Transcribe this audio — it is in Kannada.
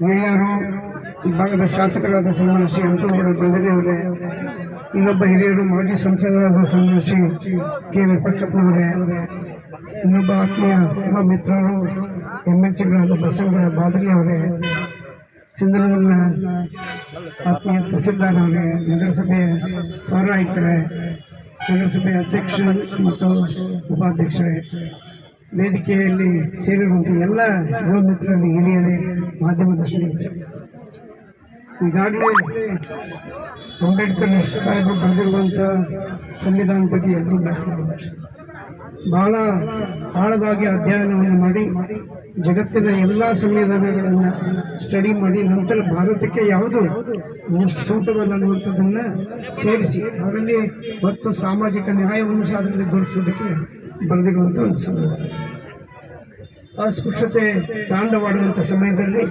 ಹಿರಿಯರು ಭಾಗದ ಶಾಸಕರಾದ ಸನ್ಮಾನ ಶ್ರೀ ಅಂಟುಗೌಡ ಬೆಂದರಿ ಅವರೇ, ಇನ್ನೊಬ್ಬ ಹಿರಿಯರು ಮಾಜಿ ಸಂಸದರಾದ ಸನ್ಮಾನ ಶ್ರೀ ಕೆ ವಿಪಕ್ಷಪ್ಪನವರೇ ಇನ್ನೊಬ್ಬ ಆತ್ಮೀಯ ಯುವ ಮಿತ್ರರು ಎಂ ಎಲ್ ಸಿಗಳಾದ ಬಸವರಾಜ ಬಾದಲಿ ಅವರೇ ಸಿಂಧನೂರಿನ ಆತ್ಮೀಯ ತಹಸೀಲ್ದಾರ್ ಅವರೇ ನಗರಸಭೆ ಪೌರಾಯುಕ್ತರೇ ನಗರಸಭೆ ಅಧ್ಯಕ್ಷ ಮತ್ತು ಉಪಾಧ್ಯಕ್ಷರೇ. ವೇದಿಕೆಯಲ್ಲಿ ಸೇರಿರುವಂಥ ಎಲ್ಲ ಯುವ ಮಿತ್ರರಲ್ಲಿ ಹಿರಿಯರೇ ಮಾಧ್ಯಮದ ಈಗಾಗಲೇ ಅಂಬೇಡ್ಕರ್ ಸಾಹೇಬರು ಬರೆದಿರುವಂಥ ಸಂವಿಧಾನದ ಬಗ್ಗೆ ಎಲ್ಲರೂ ಮಾತಾಡಿದ್ದಾರೆ ಬಹಳ ಆಳವಾಗಿ ಅಧ್ಯಯನವನ್ನು ಮಾಡಿ, ಜಗತ್ತಿನ ಎಲ್ಲ ಸಂವಿಧಾನಗಳನ್ನು ಸ್ಟಡಿ ಮಾಡಿ, ನಂತರ ಭಾರತಕ್ಕೆ ಯಾವುದು ಮೋಸ್ಟ್ ಸೂಟಬಲ್ ಅನ್ನುವಂಥದ್ದನ್ನು ಸೇರಿಸಿ, ಅದರಲ್ಲಿ ಮತ್ತು ಸಾಮಾಜಿಕ ನ್ಯಾಯವನ್ನು ಸಹ ಅದರಲ್ಲಿ ಬರೆದಿರುವಂಥ ಒಂದು ಸಮಯ ಅಸ್ಪೃಶ್ಯತೆ ತಾಂಡವಾಡುವಂಥ ಸಮಯದಲ್ಲಿ